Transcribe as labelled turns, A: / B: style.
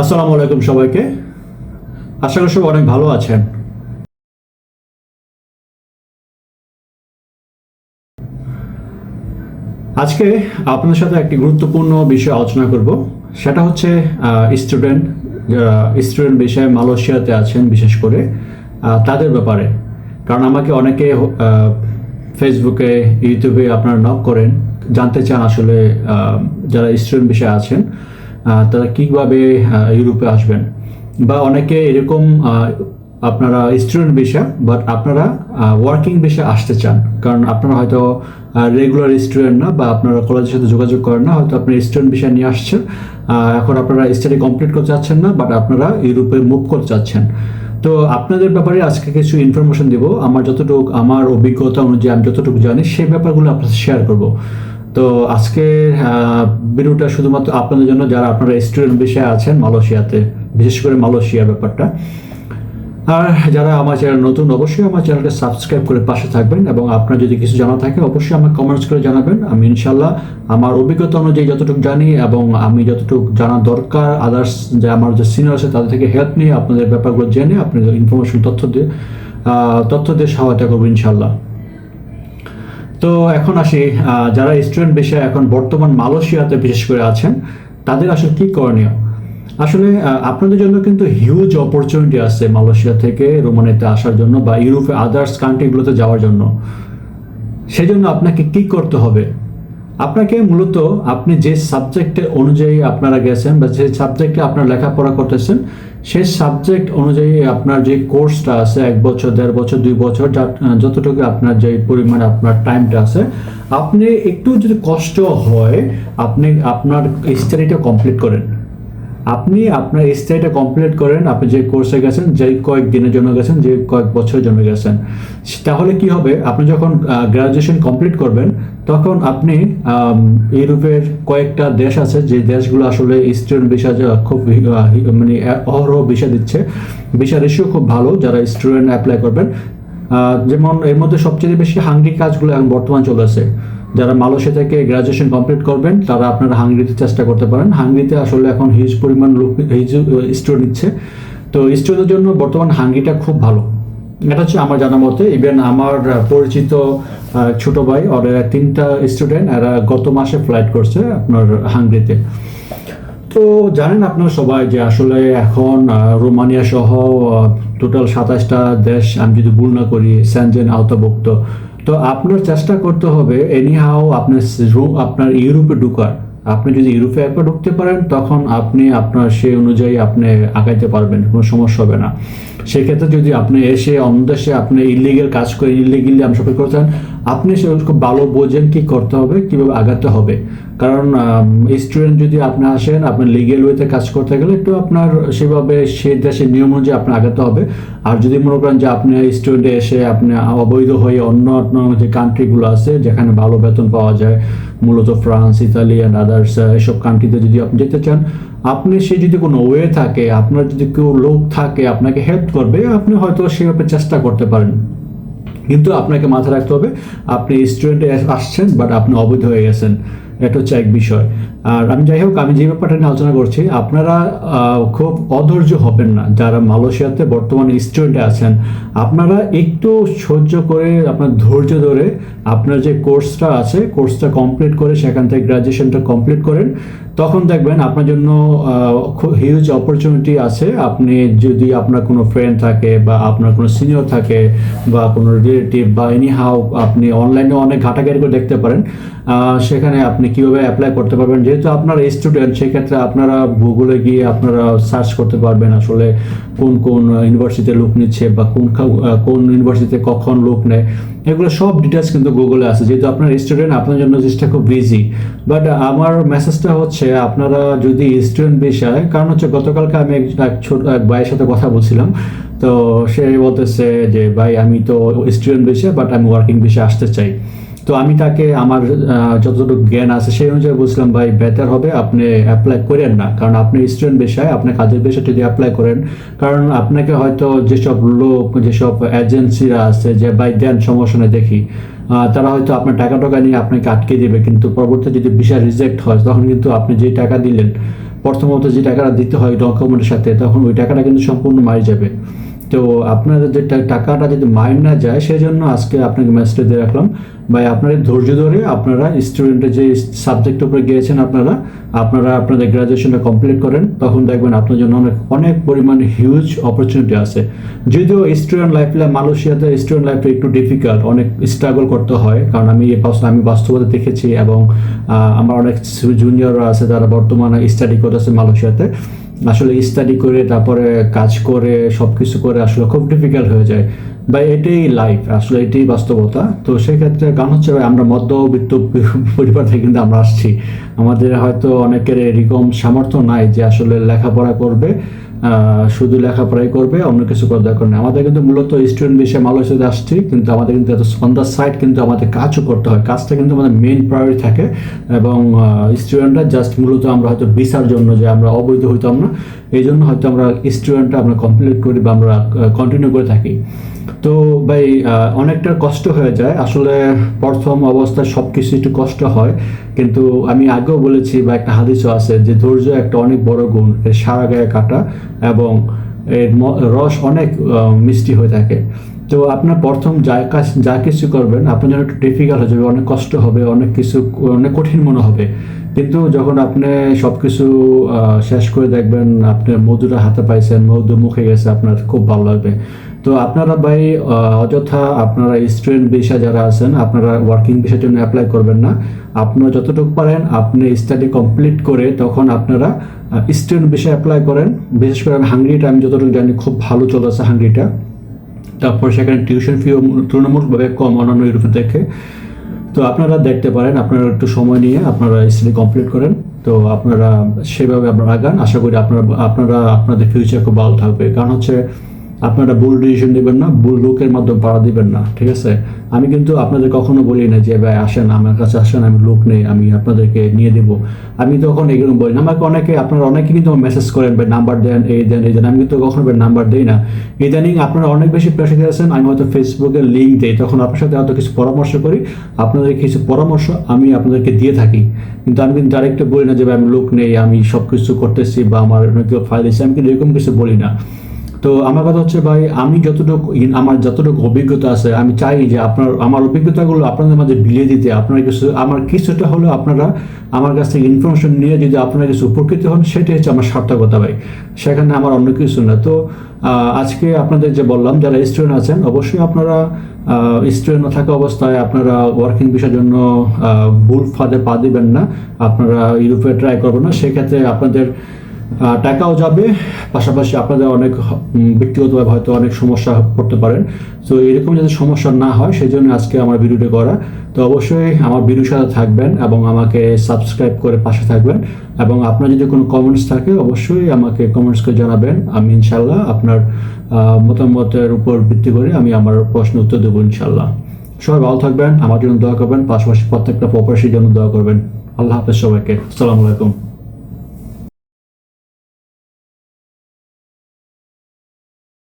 A: আসসালামু আলাইকুম সবাইকে। আশা করি সবাই অনেক ভালো আছেন। আজকে আপনাদের সাথে একটি গুরুত্বপূর্ণ বিষয় আলোচনা করব। সেটা হচ্ছে স্টুডেন্ট স্টুডেন্ট বিষয়ে মালয়েশিয়াতে আছেন বিশেষ করে তাদের ব্যাপারে। কারণ আমাকে অনেকে ফেসবুকে ইউটিউবে আপনারা নক করেন, জানতে চান আসলে যারা স্টুডেন্ট বিষয়ে আছেন। তারা কীভাবে ইউরোপে আসবেন? বা অনেকে এরকম আপনারা স্টুডেন্ট বিষয় বাট আপনারা ওয়ার্কিং বিষয়ে আসতে চান। কারণ আপনারা হয়তো রেগুলার স্টুডেন্ট না, বা আপনারা কলেজের সাথে যোগাযোগ করেন না, হয়তো আপনি স্টুডেন্ট বিষয় নিয়ে আসছেন। এখন আপনারা স্টাডি কমপ্লিট করতে চাচ্ছেন না বাট আপনারা ইউরোপে মুভ করতে চাচ্ছেন। তো আপনাদের ব্যাপারে আজকে কিছু ইনফরমেশন দেবো। আমার যতটুকু, আমার অভিজ্ঞতা অনুযায়ী, আমি যতটুকু জানি সেই ব্যাপারগুলো আপনার শেয়ার করব। তো আজকে ভিডিওটা শুধুমাত্র আপনাদের জন্য, যারা আপনারা স্টুডেন্ট বিষয়ে আছেন মালয়েশিয়াতে, বিশেষ করে মালয়েশিয়ার ব্যাপারটা। আর যারা আমার চ্যানেল নতুন, অবশ্যই আমার চ্যানেলটা সাবস্ক্রাইব করে পাশে থাকবেন এবং আপনার যদি কিছু জানা থাকে, অবশ্যই আমাকে কমেন্টস করে জানাবেন। আমি ইনশাল্লাহ আমার অভিজ্ঞতা অনুযায়ী যতটুকু জানি এবং আমি যতটুকু জানা দরকার আদার্স যে আমার যে সিনিয়র আছে তাদের থেকে হেল্প নিয়ে আপনাদের ব্যাপারগুলো জেনে, আপনাদের ইনফরমেশন তথ্য দিয়ে তথ্য দিয়ে সহায়তা করব ইনশাল্লাহ তো এখন আসি যারা স্টুডেন্ট বিষয়ে এখন বর্তমান মালয়েশিয়াতে বিশেষ করে আছেন, তাদের আসলে কি করণীয়? আসলে আপনাদের জন্য কিন্তু হিউজ অপরচুনিটি আছে মালয়েশিয়া থেকে রোমানিতে আসার জন্য বা ইউরোপে আদার্স কান্ট্রিগুলোতে যাওয়ার জন্য। সেই জন্য আপনাকে কি করতে হবে? আপনাকে মূলত আপনি যে সাবজেক্টে অনুযায়ী আপনারা গেছেন বা যে সাবজেক্টে আপনার লেখাপড়া করতেছেন সেই সাবজেক্ট অনুযায়ী আপনার যে কোর্সটা আছে, এক বছর, দেড় বছর, দুই বছর যতটুকু আপনার যে পরিমাণ আপনার টাইমটা আছে, আপনি একটু যদি কষ্ট হয়, আপনি আপনার স্টাডিটা কমপ্লিট করেন। আপনি আপনার স্টাডিটা কমপ্লিট করেন, আপনি যে কোর্সে গেছেন যে কয়েক দিনের জন্য গেছেন, যে কয়েক বছরের জন্য গেছেন তাহলে কি হবে? আপনি যখন গ্রাজুয়েশন কমপ্লিট করবেন, তখন আপনি ইউরোপের কয়েকটা দেশ আছে, যে দেশগুলো আসলে স্টুডেন্ট ভিসা খুব মানে অহরহ ভিসা দিচ্ছে। ভিসা রেশিও খুব ভালো, যারা স্টুডেন্ট অ্যাপ্লাই করবেন। যেমন এর মধ্যে সবচেয়ে বেশি হাঙ্গি কাজগুলো এখন বর্তমান চলে চলেছে যারা মালয়েশিয়া থেকে গ্রাজুয়েশন কমপ্লিট করবেন, তারা আপনারা হাঙ্গেরিতে চেষ্টা করতে পারেন। হাঙ্গেরিতে আসলে এখন হিউজ পরিমাণ লোক হিউজ স্টুডেন্ট নিচ্ছে। তো স্টুডেন্টের জন্য বর্তমান হাঙ্গিটা খুব ভালো। এটা হচ্ছে আমার জানা মতে। ইভেন আমার পরিচিত ছোট ভাই, ওর তিনটা স্টুডেন্ট এরা গত মাসে ফ্লাইট করছে আপনার হাঙ্গেরিতে। তো জানেন আপনারা সবাই যে আসলে এখন রোমানিয়া সহ টোটাল সাতাশটা দেশ, আমি যদি ভুল না করি স্যানজেন আওতাভুক্ত। তো আপনার চেষ্টা করতে হবে এনি হাও আপনার আপনার ইউরোপে ঢুকার। আপনি যদি ইউরোপে একবার ঢুকতে পারেন, তখন আপনি আপনার সেই অনুযায়ী আপনি আগাইতে পারবেন, কোনো সমস্যা হবে না। সেক্ষেত্রে যদি আপনি এসে অন্য দেশে আপনি ইলিগেল কাজ করে ইলিগেলি আমি সবাই করতে চান আপনি সে খুব ভালো বোঝেন কি করতে হবে, কীভাবে আগাতে হবে। কারণ স্টুডেন্ট যদি আপনি আসেন আপনার লিগেল ওয়েতে কাজ করতে গেলে একটু আপনার সেভাবে সেই দেশের নিয়ম অনুযায়ী আপনার আগাতে হবে। আর যদি মনে করেন যে আপনি স্টুডেন্টে এসে আপনি অবৈধ হয়ে অন্য অন্য যে কান্ট্রিগুলো আছে, যেখানে ভালো বেতন পাওয়া যায়, মূলত ফ্রান্স, ইতালি অ্যান্ড আদার্স এসব কান্ট্রিতে যদি আপনি যেতে চান, আপনি সে যদি কোনো ওয়ে থাকে, আপনার যদি কেউ লোক থাকে, আপনাকে হেল্প করবে, আপনি হয়তো সেভাবে চেষ্টা করতে পারেন। কিন্তু আপনাকে মাথায় রাখতে হবে, আপনি স্টুডেন্টে আসছেন বাট আপনি অবৈধ হয়ে গেছেন। এটা হচ্ছে এক বিষয়। আর আমি যাই হোক, আমি যে ব্যাপারটা নিয়ে আলোচনা করছি, আপনারা খুব অধৈর্য হবেন না। যারা মালয়েশিয়াতে বর্তমানে স্টুডেন্টে আছেন, আপনারা একটু সহ্য করে, আপনার ধৈর্য ধরে আপনার যে কোর্সটা আছে, কোর্সটা কমপ্লিট করে, সেখান থেকে গ্রাজুয়েশনটা কমপ্লিট করেন। তখন দেখবেন আপনার জন্য খুব হিউজ অপরচুনিটি আছে। আপনি যদি আপনার কোনো ফ্রেন্ড থাকে বা আপনার কোনো সিনিয়র থাকে বা কোনো রিলেটিভ বা এনি হাউ আপনি অনলাইনে অনেক ঘাটাঘাটি করে দেখতে পারেন সেখানে আপনি কীভাবে অ্যাপ্লাই করতে পারবেন। যেহেতু আপনার স্টুডেন্ট সেক্ষেত্রে আপনারা গুগলে গিয়ে আপনারা সার্চ করতে পারবেন আসলে কোন কোন ইউনিভার্সিটিতে লোক নিচ্ছে বা কোন কোন ইউনিভার্সিটিতে কখন লোক নেয়। এগুলো সব ডিটেলস কিন্তু গুগলে আছে। যেহেতু আপনার স্টুডেন্ট আপনার জন্য জিনিসটা খুব বিজি বাট আমার মেসেজটা হচ্ছে, আপনারা যদি স্টুডেন্ট বিষয় কারণ হচ্ছে গতকালকে আমি এক- এক ছোট, এক ভাইয়ের সাথে কথা বলছিলাম। তো সে বলতেছে যে, ভাই, আমি তো স্টুডেন্ট বিষয় বাট আমি ওয়ার্কিং বিষয়ে আসতে চাই। তো আমি তাকে আমার যতটুকু জ্ঞান আছে সেই অনুযায়ী বুঝলাম ভাই বেটার হবে আপনি অ্যাপ্লাই করেন না। কারণ আপনি স্টুডেন্ট বিষয়ে, আপনি কাজের বিষয়ে যদি অ্যাপ্লাই করেন। কারণ আপনাকে হয়তো যেসব লোক, যেসব এজেন্সিরা আছে যে ভাই, দেন সমস্যা নেই, দেখি। তারা হয়তো আপনার টাকা টাকা নিয়ে আপনাকে আটকে দেবে, কিন্তু পরবর্তী যদি বিষয় রিজেক্ট হয়, তখন কিন্তু আপনি যে টাকা দিলেন, প্রথমত যে টাকাটা দিতে হয় ডকুমেন্টের সাথে, তখন ওই টাকাটা কিন্তু সম্পূর্ণ মারি যাবে। তো আপনাদের যে টাকাটা যদি মাইন না যায় সেই জন্য আজকে আপনাকে মেসেজটা দিয়ে রাখলাম। ভাই, আপনাদের ধৈর্য ধরে আপনারা স্টুডেন্টের যে সাবজেক্ট উপরে গিয়েছেন আপনারা আপনারা আপনাদের গ্রাজুয়েশনটা কমপ্লিট করেন। তখন দেখবেন আপনার জন্য অনেক অনেক পরিমাণে হিউজ অপরচুনিটি আছে। যদিও স্টুডেন্ট লাইফটা মালয়েশিয়াতে স্টুডেন্ট লাইফটা একটু ডিফিকাল্ট অনেক স্ট্রাগল করতে হয়। কারণ আমি আমি বাস্তবতা দেখেছি এবং আমার অনেক জুনিয়ররা আছে, যারা বর্তমানে স্টাডি করতেছে মালয়েশিয়াতে। আসলে স্টাডি করে, তারপরে কাজ করে সব কিছু করে আসলে খুব ডিফিকাল্ট হয়ে যায়। বা এটাই লাইফ আসলে এটাই বাস্তবতা। তো সেক্ষেত্রে কারণ হচ্ছে আমরা মধ্যবিত্ত পরিবার থেকে কিন্তু আমরা আসছি। আমাদের হয়তো অনেকের এরকম সামর্থ্য নাই যে আসলে লেখাপড়া করবে। শুধু লেখাপড়াই করবে, অন্য কিছু করার দরকার নেই। আমাদের কিন্তু মূলত স্টুডেন্ট বিষয়ে মালয়েশিয়াতে আসছি, কিন্তু আমাদের কিন্তু অন দ্য সাইড কিন্তু আমাদের কাজও করতে হয়। কাজটা কিন্তু আমাদের মেইন প্রায়োরিটি থাকে এবং স্টুডেন্টরা জাস্ট মূলত আমরা হয়তো ভিসার জন্য যে আমরা অবৈধ হইতাম না, এই জন্য হয়তো আমরা স্টুডেন্টটা আমরা কমপ্লিট করি বা আমরা কন্টিনিউ করে থাকি। তো ভাই অনেকটা কষ্ট হয়ে যায়। আসলে প্রথম অবস্থায় সব কিছু একটু কষ্ট হয়, কিন্তু আমি আগেও বলেছি বা একটা হাদিসও আছে যে ধৈর্য একটা অনেক বড় গুণ সারা গায়ে কাটা। এবং এর রস অনেক মিষ্টি হয়ে থাকে। তো আপনার প্রথম যা কাজ, যা কিছু করবেন, আপনার জন্য একটু ডিফিকাল্ট হয়ে যাবে, অনেক কষ্ট হবে, অনেক কিছু, অনেক কঠিন মনে হবে। কিন্তু যখন আপনি সব কিছু শেষ করে দেখবেন আপনার মধুরা হাতে পাইছেন, মধু মুখে গেছে, আপনার খুব ভালো লাগবে। তো আপনারা ভাই অযথা আপনারা স্টুডেন্ট ভিসা যারা আছেন, আপনারা ওয়ার্কিং ভিসার জন্য অ্যাপ্লাই করবেন না। আপনারা যতটুকু পারেন, আপনি স্টাডি কমপ্লিট করে তখন আপনারা স্টুডেন্ট ভিসা অ্যাপ্লাই করেন। বিশেষ করে আমি হাঙ্গরিটা আমি যতটুকু জানি খুব ভালো চলেছে হাঙ্গরিটা তারপর সেখানে টিউশন ফিও তুলনামূলকভাবে কম অন্যান্য ইউরোপের থেকে তো আপনারা দেখতে পারেন, আপনারা একটু সময় নিয়ে আপনারা স্টাডি কমপ্লিট করেন। তো আপনারা সেভাবে আপনারা আগান। আশা করি আপনারা আপনারা, আপনাদের ফিউচার খুব ভালো থাকবে। কারণ হচ্ছে আপনারা ভুল ডিসিশন নেবেন না ভুল লোকের মাধ্যমে পাড়া দিবেন না, ঠিক আছে? আমি কিন্তু আপনাদের কখনো বলি না যে, ভাই, আসেন, আমার কাছে আসেন, আমি লোক নেই, আমি আপনাদেরকে নিয়ে দেবো। আমি তখন এগুলো বলি না। আমাকে অনেকে, আপনারা অনেকে কিন্তু মেসেজ করেন, ভাই নাম্বার দেন, এই দেন এই দেন। আমি কিন্তু কখনো, ভাই নাম্বার দিই না। ইদানিং আপনারা অনেক বেশি প্রেশারে আছেন, আমি হয়তো ফেসবুকে লিঙ্ক দিই, তখন আপনার সাথে হয়তো কিছু পরামর্শ করি, আপনাদের কিছু পরামর্শ আমি আপনাদেরকে দিয়ে থাকি। কিন্তু আমি কিন্তু ডাইরেক্ট বলি না যে, ভাই, আমি লোক নেই, আমি সব কিছু করতেছি বা আমার কেউ ফাইল আমি কিন্তু এরকম কিছু বলি না। তো আমার কথা হচ্ছে ভাই, আমি যতটুকু আমার যতটুকু অভিজ্ঞতা আছে, আমি চাই যে আপনার, আমার অভিজ্ঞতাগুলো আপনাদের মাঝে বিলিয়ে দিতে, আপনার কিছু, আমার কিছুটা হলেও আপনারা আমার কাছ থেকে ইনফরমেশন নিয়ে যদি আপনারা কিছু উপকৃত হন, সেটাই হচ্ছে আমার সার্থকতা ভাই। সেখানে আমার অন্য কিছু না। তো আজকে আপনাদের যে বললাম, যারা স্টুডেন্ট আছেন, অবশ্যই আপনারা স্টুডেন্ট থাকা অবস্থায় আপনারা ওয়ার্কিং বিষয়ের জন্য ভুল ফাঁদে পা দিবেন না। আপনারা ইউরোপে ট্রাই করবেন না। সেক্ষেত্রে আপনাদের টাকাও যাবে, পাশাপাশি আপনাদের অনেক ব্যক্তিগতভাবে হয়তো অনেক সমস্যা পড়তে পারেন। তো এরকম যাতে সমস্যা না হয় সেই জন্য আজকে আমার ভিডিওটি করা। তো অবশ্যই আমার ভিডিওর সাথে থাকবেন এবং আমাকে সাবস্ক্রাইব করে পাশে থাকবেন। এবং আপনার যদি কোনো কমেন্টস থাকে, অবশ্যই আমাকে কমেন্টস করে জানাবেন। আমি ইনশাল্লাহ আপনার মতামতের উপর ভিত্তি করে আমি আমার প্রশ্ন উত্তর দেবো ইনশাল্লাহ সবাই ভালো থাকবেন, আমার জন্য দোয়া করবেন, পাশাপাশি প্রত্যেকটা প্রপারেশির জন্য দোয়া করবেন। আল্লাহ হাফেজ সবাইকে। আসসালামু আলাইকুম।